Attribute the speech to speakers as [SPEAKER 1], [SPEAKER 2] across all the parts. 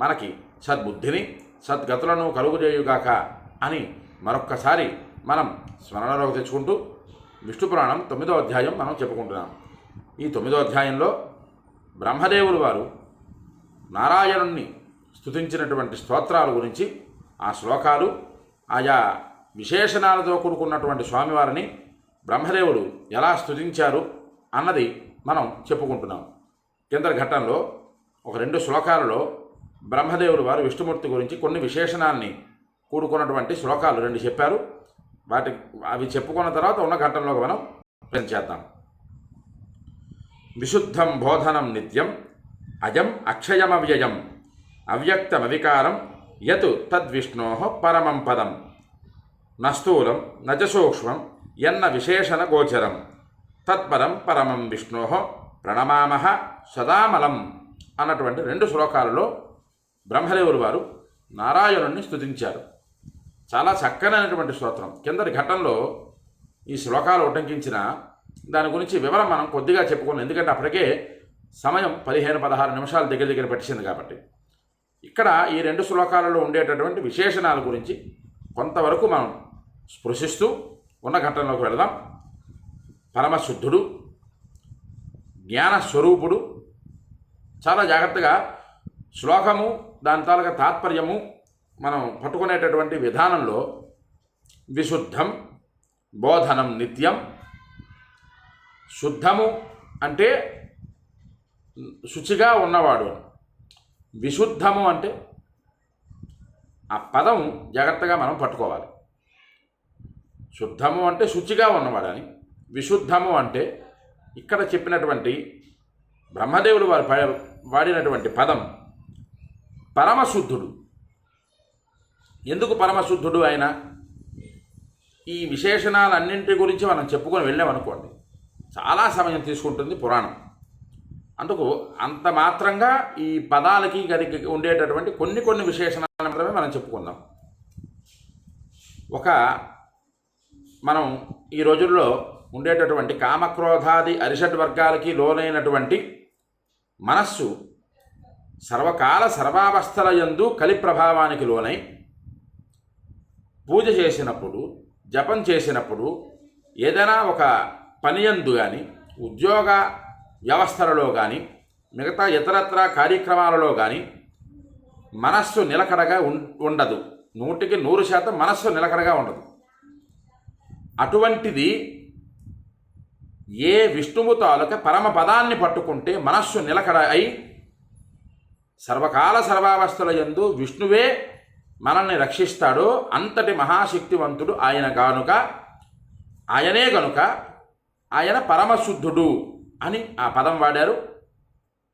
[SPEAKER 1] మనకి సద్బుద్ధిని సద్గతులను కలుగుజేయుగాక అని మరొక్కసారి మనం స్మరణలోకి తెచ్చుకుంటూ విష్ణు పురాణం తొమ్మిదో అధ్యాయం మనం చెప్పుకుంటున్నాం. ఈ తొమ్మిదో అధ్యాయంలో బ్రహ్మదేవులు వారు నారాయణుణ్ణి స్థుతించినటువంటి స్తోత్రాల గురించి ఆ శ్లోకాలు ఆయా విశేషణాలతో కూడుకున్నటువంటి స్వామివారిని బ్రహ్మదేవుడు ఎలా స్థుతించారు అన్నది మనం చెప్పుకుంటున్నాం. కింద ఘట్టంలో ఒక రెండు శ్లోకాలలో బ్రహ్మదేవుడు వారు విష్ణుమూర్తి గురించి కొన్ని విశేషణాన్ని కూడుకున్నటువంటి శ్లోకాలు రెండు చెప్పారు. వాటి అవి చెప్పుకున్న తర్వాత ఉన్న ఘట్టంలోకి మనం ప్రయత్నం చేద్దాం. విశుద్ధం బోధనం నిత్యం అజం అక్షయమవ్యయం అవ్యక్తమవికారం యత్ తద్విష్ణో పరమం పదం నస్థూలం నజసూక్ష్మం ఎన్న విశేషణ గోచరం తత్పరం పరమం విష్ణో ప్రణమామహ సదామలం అన్నటువంటి రెండు శ్లోకాలలో బ్రహ్మదేవులు వారు నారాయణుణ్ణి స్తుతించారు. చాలా చక్కనైనటువంటి స్తోత్రం. కిందటి ఘట్టంలో ఈ శ్లోకాలు ఉటంకించిన దాని గురించి వివరం మనం కొద్దిగా చెప్పుకున్నాం. ఎందుకంటే అప్పటికే సమయం పదిహేను పదహారు నిమిషాల దగ్గర దగ్గర పట్టింది కాబట్టి. ఇక్కడ ఈ రెండు శ్లోకాలలో ఉండేటటువంటి విశేషణాల గురించి కొంతవరకు మనం స్పృశిస్తూ ఉన్న ఘట్టంలోకి వెళదాం. పరమశుద్ధుడు జ్ఞానస్వరూపుడు చాలా జాగ్రత్తగా శ్లోకము దాని తాలూకా తాత్పర్యము మనం పట్టుకునేటటువంటి విధానంలో విశుద్ధం బోధనం నిత్యం. శుద్ధము అంటే శుచిగా ఉన్నవాడు. విశుద్ధము అంటే ఆ పదం జాగ్రత్తగా మనం పట్టుకోవాలి. శుద్ధము అంటే శుచిగా ఉన్నవాడని విశుద్ధము అంటే ఇక్కడ చెప్పినటువంటి బ్రహ్మదేవుడు వారు వాడినటువంటి పదం పరమశుద్ధుడు. ఎందుకు పరమశుద్ధుడు ఆయన? ఈ విశేషణాలన్నింటి గురించి మనం చెప్పుకొని వెళ్ళామనుకోండి చాలా సమయం తీసుకుంటుంది పురాణం. అందుకు అంత మాత్రంగా ఈ పదాలకి గదికి ఉండేటటువంటి కొన్ని కొన్ని విశేషణాలు మాత్రమే మనం చెప్పుకుందాం. ఒక మనం ఈ రోజుల్లో ఉండేటటువంటి కామక్రోధాది అరిషడ్ వర్గాలకి లోనైనటువంటి మనస్సు సర్వకాల సర్వావస్థల యందు కలి ప్రభావానికి లోనై పూజ చేసినప్పుడు జపం చేసినప్పుడు ఏదైనా ఒక పనియందు కానీ ఉద్యోగ వ్యవస్థలలో కానీ మిగతా ఇతరత్ర కార్యక్రమాలలో కానీ మనస్సు నిలకడగా ఉం- ఉండదు. నూటికి నూరు శాతం మనస్సు నిలకడగా ఉండదు. అటువంటిది ఏ విష్ణువు తాలూక పరమ పదాన్ని పట్టుకుంటే మనస్సు నిలకడ అయి సర్వకాల సర్వావస్థల యందు విష్ణువే మనల్ని రక్షిస్తాడో. అంతటి మహాశక్తివంతుడు ఆయన గానుక. ఆయనే గనుక ఆయన పరమశుద్ధుడు అని ఆ పదం వాడారు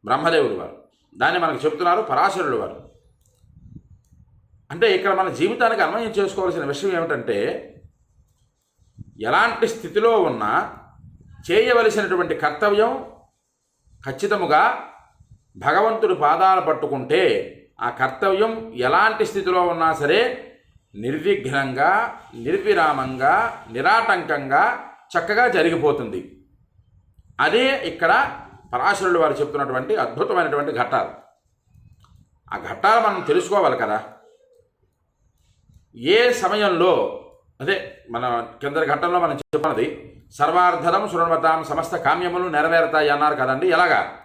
[SPEAKER 1] బ్రహ్మదేవుడు వారు. దాన్ని మనకు చెబుతున్నారు పరాశరుడు వారు. అంటే ఇక్కడ మన జీవితానికి అన్వయం చేసుకోవాల్సిన విషయం ఏమిటంటే ఎలాంటి స్థితిలో ఉన్నా చేయవలసినటువంటి కర్తవ్యం ఖచ్చితముగా భగవంతుడి పాదాలు పట్టుకుంటే ఆ కర్తవ్యం ఎలాంటి స్థితిలో ఉన్నా సరే నిర్విఘ్నంగా నిర్విరామంగా నిరాటంకంగా చక్కగా జరిగిపోతుంది. అదే ఇక్కడ పరాశరుడు వారు చెప్తున్నటువంటి అద్భుతమైనటువంటి ఘట్టాలు. ఆ ఘట్టాలు మనం తెలుసుకోవాలి కదా. ఏ సమయంలో అదే మన కింద ఘట్టంలో మనం చెప్పినది సర్వార్థదం శృణవతాం సమస్త కామ్యములు నెరవేరుతాయి అన్నారు కదండి. ఎలాగా?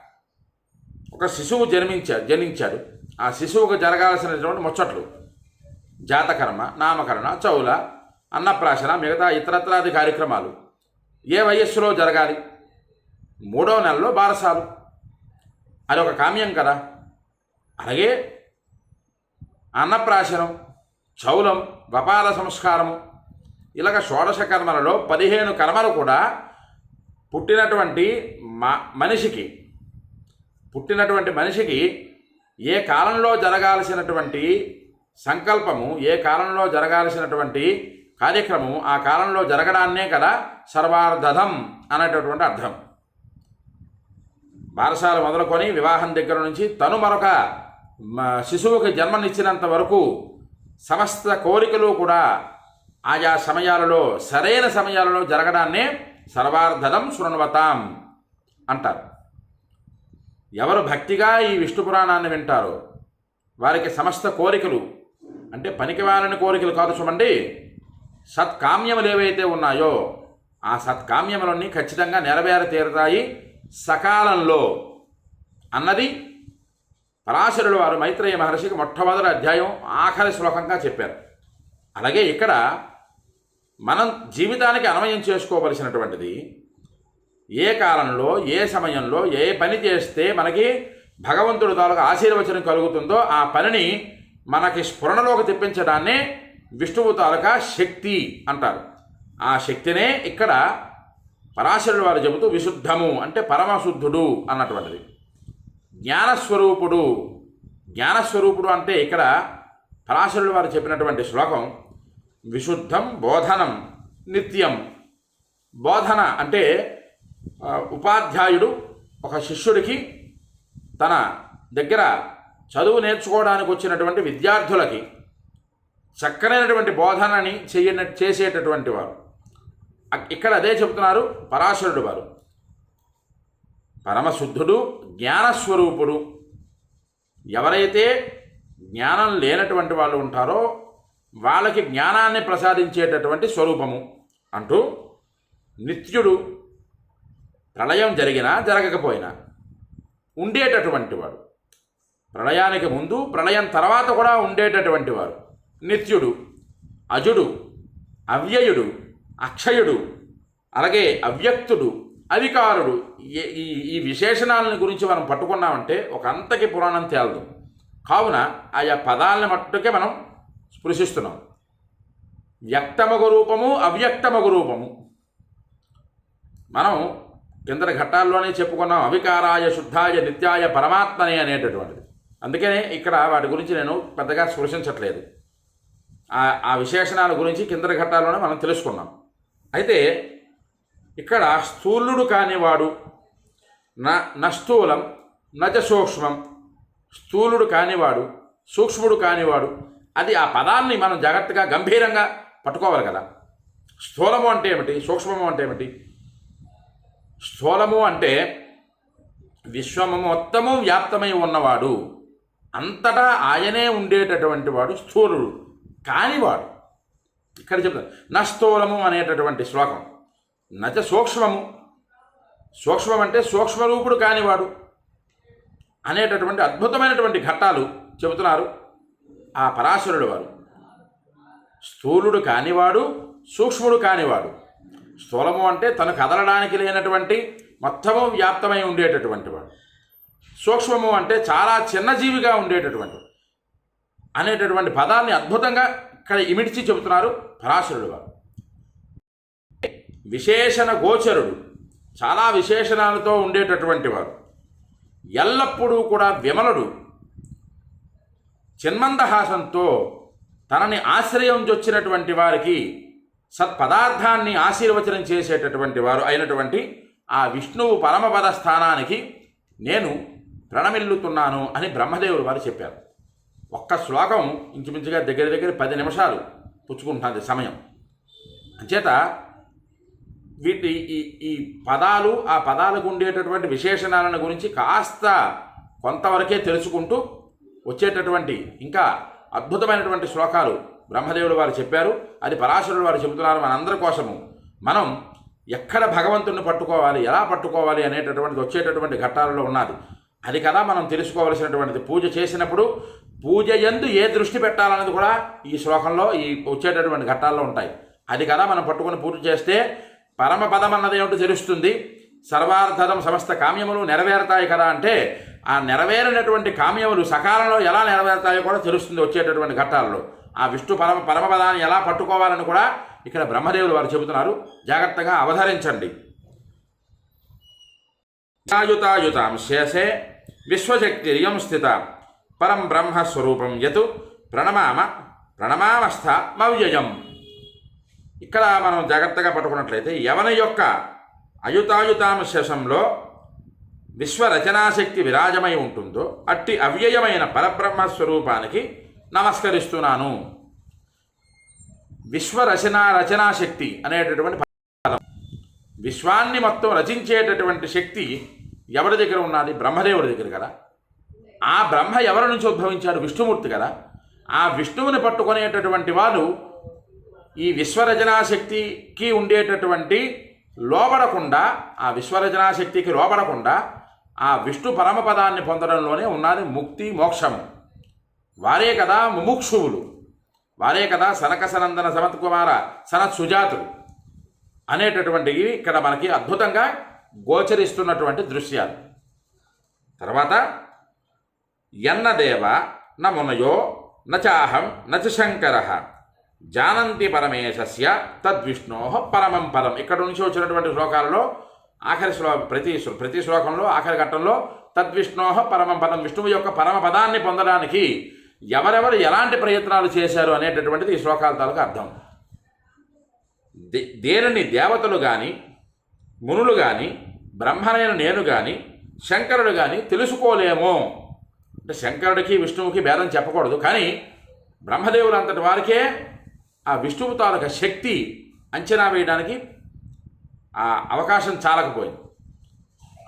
[SPEAKER 1] ఒక శిశువు జన్మించాడు. జనించాడు ఆ శిశువుకు జరగాల్సినటువంటి ముచ్చట్లు. జాతకర్మ నామకరణ చౌల అన్నప్రాశన మిగతా ఇతరత్రాది కార్యక్రమాలు. ఏ వయస్సులో జరగాలి? మూడవ నెలలో బారసాలు. అది ఒక కామ్యం కదా. అలాగే అన్నప్రాశనం చౌలం వపాల సంస్కారము. ఇలాగ షోడశ కర్మలలో పదిహేను కర్మలు కూడా పుట్టినటువంటి మ మనిషికి పుట్టినటువంటి మనిషికి ఏ కాలంలో జరగాల్సినటువంటి సంకల్పము ఏ కాలంలో జరగాల్సినటువంటి కార్యక్రమం ఆ కాలంలో జరగడాన్నే కదా సర్వార్ధం అనేటటువంటి అర్థం. బారసాలు మొదలుకొని వివాహం దగ్గర నుంచి తను మరొక శిశువుకి జన్మనిచ్చినంత వరకు సమస్త కోరికలు కూడా ఆయా సమయాలలో సరైన సమయాలలో జరగడాన్నే సర్వార్ధనం శృణ్వతాం అంటారు. ఎవరు భక్తిగా ఈ విష్ణు పురాణాన్ని వింటారో వారికి సమస్త కోరికలు అంటే పనికివాలని కోరికలు కాదు చూడండి సత్కామ్యములు ఏవైతే ఉన్నాయో ఆ సత్కామ్యములన్నీ ఖచ్చితంగా నెరవేర తీరుతాయి సకాలంలో. అన్నది పరాశరుడు వారు మైత్రేయ మహర్షికి మొట్టమొదటి అధ్యాయం ఆఖరి శ్లోకంగా చెప్పారు. అలాగే ఇక్కడ మనం జీవితానికి అన్వయం చేసుకోవలసినటువంటిది ఏ కాలంలో ఏ సమయంలో ఏ పని చేస్తే మనకి భగవంతుడు తాలూకు ఆశీర్వచనం కలుగుతుందో ఆ పనిని మనకి స్ఫురణలోకి తెప్పించడాన్ని విష్ణువు తాలూకా శక్తి అంటారు. ఆ శక్తినే ఇక్కడ పరాశరుడు వారు చెబుతూ విశుద్ధము అంటే పరమశుద్ధుడు అన్నటువంటిది. జ్ఞానస్వరూపుడు జ్ఞానస్వరూపుడు అంటే ఇక్కడ పరాశరుడు వారు చెప్పినటువంటి శ్లోకం విశుద్ధం బోధనం నిత్యం. బోధన అంటే ఉపాధ్యాయుడు ఒక శిష్యుడికి తన దగ్గర చదువు నేర్చుకోవడానికి వచ్చినటువంటి విద్యార్థులకి చక్కనైనటువంటి బోధనని చెయ్య చేసేటటువంటి వారు. ఇక్కడ అదే చెబుతున్నారు పరాశరుడు వారు. పరమశుద్ధుడు జ్ఞానస్వరూపుడు. ఎవరైతే జ్ఞానం లేనటువంటి వాళ్ళు ఉంటారో వాళ్ళకి జ్ఞానాన్ని ప్రసాదించేటటువంటి స్వరూపము అంటూ నిత్యుడు ప్రళయం జరిగినా జరగకపోయినా ఉండేటటువంటి వాడు. ప్రళయానికి ముందు ప్రళయం తర్వాత కూడా ఉండేటటువంటి వారు నిత్యుడు అజుడు అవ్యయుడు అక్షయుడు అలాగే అవ్యక్తుడు అధికారుడు. ఈ- ఈ ఈ విశేషణాలను గురించి మనం పట్టుకున్నామంటే ఒక అంతకి పురాణం తేలదు. కావున ఆయా పదాలను మట్టుకే మనం స్పృశిస్తున్నాం. వ్యక్తమగు రూపము అవ్యక్తమగు రూపము. మనం కిందటి ఘట్టాల్లోనే చెప్పుకున్నాం అవికారాయ శుద్ధాయ నిత్యాయ పరమాత్మనే అనేటటువంటిది. అందుకనే ఇక్కడ వాటి గురించి నేను పెద్దగా స్పృశించట్లేదు. ఆ ఆ విశేషణాల గురించి కిందటి ఘట్టాల్లోనే మనం తెలుసుకున్నాం. అయితే ఇక్కడ స్థూలుడు కానివాడు న స్థూలం నచ సూక్ష్మం స్థూలుడు కానివాడు సూక్ష్ముడు కానివాడు అది ఆ పదాన్ని మనం జాగ్రత్తగా గంభీరంగా పట్టుకోవాలి కదా. స్థూలము అంటే ఏమిటి? సూక్ష్మము అంటే ఏమిటి? స్థూలము అంటే విశ్వము మొత్తము వ్యాప్తమై ఉన్నవాడు. అంతటా ఆయనే ఉండేటటువంటి వాడు స్థూలుడు కానివాడు. ఇక్కడ న స్థూలము అనేటటువంటి శ్లోకం. నచ సూక్ష్మము. సూక్ష్మం అంటే సూక్ష్మరూపుడు కానివాడు అనేటటువంటి అద్భుతమైనటువంటి ఘట్టాలు చెబుతున్నారు ఆ పరాశరుడు వారు. స్థూలుడు కానివాడు సూక్ష్ముడు కానివాడు. స్థూలము అంటే తను కదలడానికి లేనటువంటి మొత్తము వ్యాప్తమై ఉండేటటువంటి వాడు. సూక్ష్మము అంటే చాలా చిన్న జీవిగా ఉండేటటువంటి అనేటటువంటి పదాన్ని అద్భుతంగా ఇక్కడ ఇమిడ్చి చెబుతున్నారు పరాశరుడు విశేషణ గోచరుడు చాలా విశేషణాలతో ఉండేటటువంటి వారు ఎల్లప్పుడూ కూడా విమలుడు. చిన్మందహాసంతో తనని ఆశ్రయం చొచ్చినటువంటి వారికి సత్పదార్థాన్ని ఆశీర్వచనం చేసేటటువంటి వారు అయినటువంటి ఆ విష్ణువు పరమపద స్థానానికి నేను ప్రణమిల్లుతున్నాను అని బ్రహ్మదేవుడు వారు చెప్పారు. ఒక్క శ్లోకం ఇంచుమించుగా దగ్గర దగ్గర పది నిమిషాలు పుచ్చుకుంటుంది సమయం. అంచేత వీటి ఈ ఈ పదాలు ఆ పదాలకు ఉండేటటువంటి విశేషణాలను గురించి కాస్త కొంతవరకే తెలుసుకుంటూ వచ్చేటటువంటి ఇంకా అద్భుతమైనటువంటి శ్లోకాలు బ్రహ్మదేవుడు వారు చెప్పారు అది పరాశరుడు వారు చెబుతున్నారు మనందరి కోసము. మనం ఎక్కడ భగవంతుడిని పట్టుకోవాలి ఎలా పట్టుకోవాలి అనేటటువంటిది వచ్చేటటువంటి ఘట్టాలలో ఉన్నది. అది కదా మనం తెలుసుకోవలసినటువంటిది. పూజ చేసినప్పుడు పూజ ఎందు ఏ దృష్టి పెట్టాలనేది కూడా ఈ శ్లోకంలో ఈ వచ్చేటటువంటి ఘట్టాల్లో ఉంటాయి. అది కదా మనం పట్టుకొని పూజ చేస్తే పరమపదం అన్నది ఏమిటో తెలుస్తుంది? సర్వార్థదం సమస్త కామ్యములు నెరవేరుతాయి కదా అంటే ఆ నెరవేరినటువంటి కామ్యములు సకాలంలో ఎలా నెరవేరుతాయో కూడా తెలుస్తుంది వచ్చేటటువంటి ఘట్టాలలో. ఆ విష్ణు పరమ పరమపదాన్ని ఎలా పట్టుకోవాలని కూడా ఇక్కడ బ్రహ్మదేవులు వారు చెబుతున్నారు. జాగ్రత్తగా అవధరించండి యుతాయుతాం శేషే విశ్వశక్తిరియం స్థిత. పరం బ్రహ్మస్వరూపం యతు ప్రణమామ ప్రణమామస్థ మవ్యయం. ఇక్కడ మనం జాగ్రత్తగా పట్టుకున్నట్లయితే యవన యొక్క అయుతాయుతాం శేషంలో విశ్వరచనాశక్తి విరాజమై ఉంటుందో అట్టి అవ్యయమైన పరబ్రహ్మ స్వరూపానికి నమస్కరిస్తున్నాను. విశ్వరచన రచనాశక్తి అనేటటువంటి పదం. విశ్వాన్ని మొత్తం రచించేటటువంటి శక్తి ఎవరి దగ్గర ఉన్నది? బ్రహ్మదేవుడి దగ్గర కదా. ఆ బ్రహ్మ ఎవరి నుంచి ఉద్భవించాడు? విష్ణుమూర్తి కదా. ఆ విష్ణువుని పట్టుకునేటటువంటి వాళ్ళు ఈ విశ్వరచనాశక్తికి ఉండేటటువంటి లోబడకుండా ఆ విశ్వరచనాశక్తికి లోబడకుండా ఆ విష్ణు పరమపదాన్ని పొందడంలోనే ఉన్నది ముక్తి మోక్షం. వారే కదా ముముక్షువులు. వారే కదా సనక సనందన సనత్ కుమార సనత్ సుజాతులు అనేటటువంటివి ఇక్కడ మనకి అద్భుతంగా గోచరిస్తున్నటువంటి దృశ్యాలు. తర్వాత ఎన్నదేవ న మునయో నచాహం నచ శంకర జానంతి పరమేశస్య తద్విష్ణో పరమం పదం. ఇక్కడ నుంచి వచ్చినటువంటి శ్లోకాలలో ఆఖరి శ్లో ప్రతి ప్రతి శ్లోకంలో ఆఖరి ఘట్టంలో తద్విష్ణోహ పరమం పదం. విష్ణువు యొక్క పరమ పదాన్ని పొందడానికి ఎవరెవరు ఎలాంటి ప్రయత్నాలు చేశారు అనేటటువంటిది ఈ శ్లోకాల తాలూకు అర్థం. దే- దేనిని దేవతలు కానీ మునులు కానీ బ్రహ్మనైన నేను కానీ శంకరుడు కానీ తెలుసుకోలేమో. అంటే శంకరుడికి విష్ణువుకి భేదం చెప్పకూడదు. కానీ బ్రహ్మదేవులు అంతటి వారికే ఆ విష్ణువు తాలూక శక్తి అంచనా వేయడానికి ఆ అవకాశం చాలకపోయింది.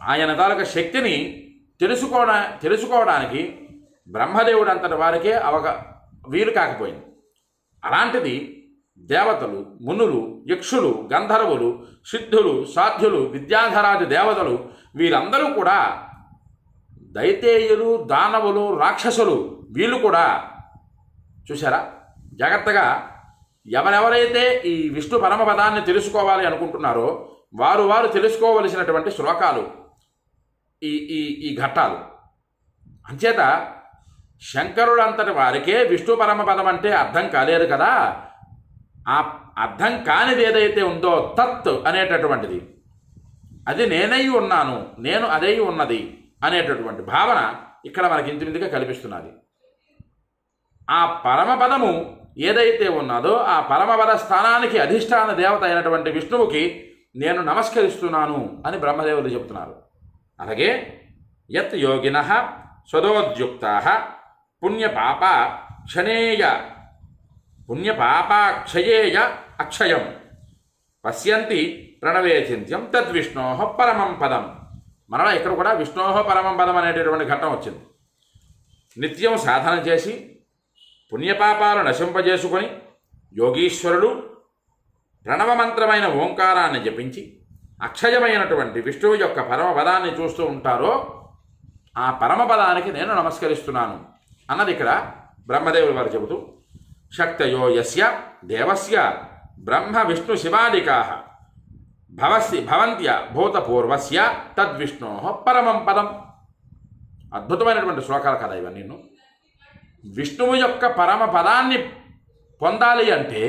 [SPEAKER 1] ఆయన తాలూక శక్తిని తెలుసుకోవడా తెలుసుకోవడానికి బ్రహ్మదేవుడు అంతటి వారికే అవగా వీలు కాకపోయింది. అలాంటిది దేవతలు మునులు యక్షులు గంధర్వులు సిద్ధులు సాధ్యులు విద్యాధరాది దేవతలు వీరందరూ కూడా దైతేయులు దానవులు రాక్షసులు వీళ్ళు కూడా చూసారా జాగ్రత్తగా ఎవరెవరైతే ఈ విష్ణు పరమపదాన్ని తెలుసుకోవాలి అనుకుంటున్నారో వారు వారు తెలుసుకోవలసినటువంటి శ్లోకాలు ఈ ఈ ఈ ఘట్టాలు. అంచేత శంకరుడు అంతటి వారికే విష్ణు పరమపదం అంటే అర్థం కాలేదు కదా? ఆ అర్థం కానిది ఏదైతే ఉందో తత్ అనేటటువంటిది. అది నేనై ఉన్నాను నేను అదై ఉన్నది అనేటటువంటి భావన ఇక్కడ మనకి ఇంటిమిదిగా కల్పిస్తున్నది. ఆ పరమపదము ఏదైతే ఉన్నదో ఆ పరమపద స్థానానికి అధిష్టాన దేవత అయినటువంటి విష్ణువుకి నేను నమస్కరిస్తున్నాను అని బ్రహ్మదేవులు చెప్తున్నారు. అలాగే యత్ యోగిన స్వదోద్యుక్త పుణ్యపాప క్షణేయ. పుణ్యపాపాక్షయేయ అక్షయం. పశ్యంతి ప్రణవే చింత్యం తద్విష్ణో పరమం పదం. మరలా ఇక్కడ కూడా విష్ణో పరమం పదం అనేటటువంటి ఘట్టం వచ్చింది. నిత్యం సాధన చేసి పుణ్యపాపాలు నశింపజేసుకొని యోగీశ్వరుడు ప్రణవమంత్రమైన ఓంకారాన్ని జపించి అక్షయమైనటువంటి విష్ణువు యొక్క పరమపదాన్ని చూస్తూ ఉంటారో ఆ పరమపదానికి నేను నమస్కరిస్తున్నాను. అన్నది ఇక్కడ బ్రహ్మదేవుడు వారు చెబుతూ శక్తయో యస్య దేవస్య బ్రహ్మ విష్ణు శివాదికా భవస్య భవంత్య భూతపూర్వస్య తద్విష్ణో పరమం పదం. అద్భుతమైనటువంటి శ్లోకాలు కదా ఇవన్నీ. విష్ణువు యొక్క పరమ పదాన్ని పొందాలి అంటే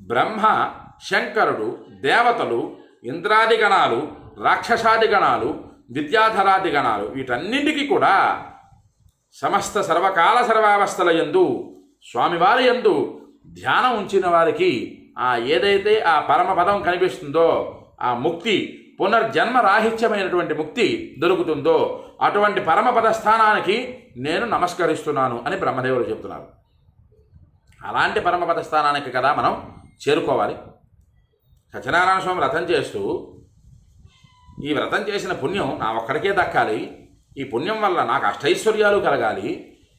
[SPEAKER 1] బ్రహ్మ శంకరుడు దేవతలు ఇంద్రాది గణాలు రాక్షసాది గణాలు విద్యాధరాది గణాలు వీటన్నింటికి కూడా సమస్త సర్వకాల సర్వావస్థల యందు స్వామివారి యందు ధ్యానం ఉంచిన వారికి ఆ ఏదైతే ఆ పరమపదం కనిపిస్తుందో ఆ ముక్తి పునర్జన్మ రాహిత్యమైనటువంటి ముక్తి దొరుకుతుందో అటువంటి పరమపద స్థానానికి నేను నమస్కరిస్తున్నాను అని బ్రహ్మదేవులు చెప్తున్నారు. అలాంటి పరమపద స్థానానికి కదా మనం చేరుకోవాలి. సత్యనారాయణ స్వామి వ్రతం చేస్తూ ఈ వ్రతం చేసిన పుణ్యం నా ఒక్కడికే దక్కాలి. ఈ పుణ్యం వల్ల నాకు అష్టైశ్వర్యాలు కలగాలి.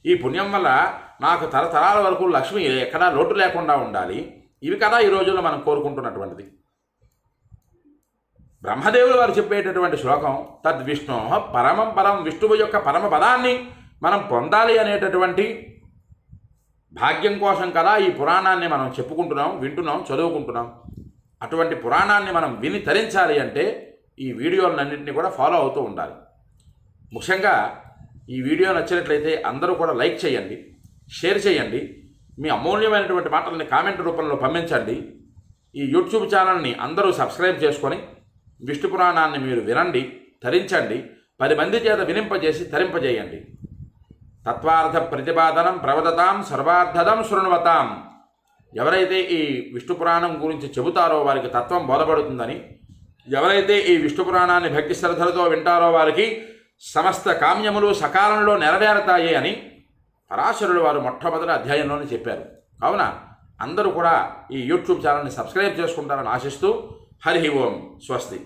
[SPEAKER 1] ఈ పుణ్యం వల్ల నాకు తరతరాల వరకు లక్ష్మి ఎక్కడా లోటు లేకుండా ఉండాలి. ఇవి కదా ఈ రోజుల్లో మనం కోరుకుంటున్నటువంటిది. బ్రహ్మదేవులు వారు చెప్పేటటువంటి శ్లోకం తద్విష్ణు పరమం పరం విష్ణువు యొక్క పరమ పదాన్ని మనం పొందాలి అనేటటువంటి భాగ్యం కోసం కదా ఈ పురాణాన్ని మనం చెప్పుకుంటున్నాం వింటున్నాం చదువుకుంటున్నాం. అటువంటి పురాణాన్ని మనం విని తరించాలి అంటే ఈ వీడియోలన్నింటినీ కూడా ఫాలో అవుతూ ఉండాలి. ముఖ్యంగా ఈ వీడియో నచ్చినట్లయితే అందరూ కూడా లైక్ చేయండి షేర్ చేయండి మీ అమూల్యమైనటువంటి మాటలని కామెంట్ రూపంలో పంపించండి. ఈ యూట్యూబ్ ఛానల్ని అందరూ సబ్స్క్రైబ్ చేసుకొని విష్ణు పురాణాన్ని మీరు వినండి ధరించండి పది మంది చేత వినింపజేసి తరింపజేయండి తత్వార్థ ప్రతిపాదనం ప్రవదతాం సర్వార్థదం శృణువతాం. ఎవరైతే ఈ విష్ణు పురాణం గురించి చెబుతారో వారికి తత్వం బోధపడుతుందని ఎవరైతే ఈ విష్ణు పురాణాన్ని భక్తి శ్రద్ధలతో వింటారో వారికి సమస్త కామ్యములు సకాలంలో నెరవేరతాయే అని పరాశరులు వారు మొట్టమొదటి అధ్యాయంలోనే చెప్పారు. కావున అందరూ కూడా ఈ యూట్యూబ్ ఛానల్ని సబ్స్క్రైబ్ చేసుకుంటారని ఆశిస్తూ హరి ఓం స్వస్తి.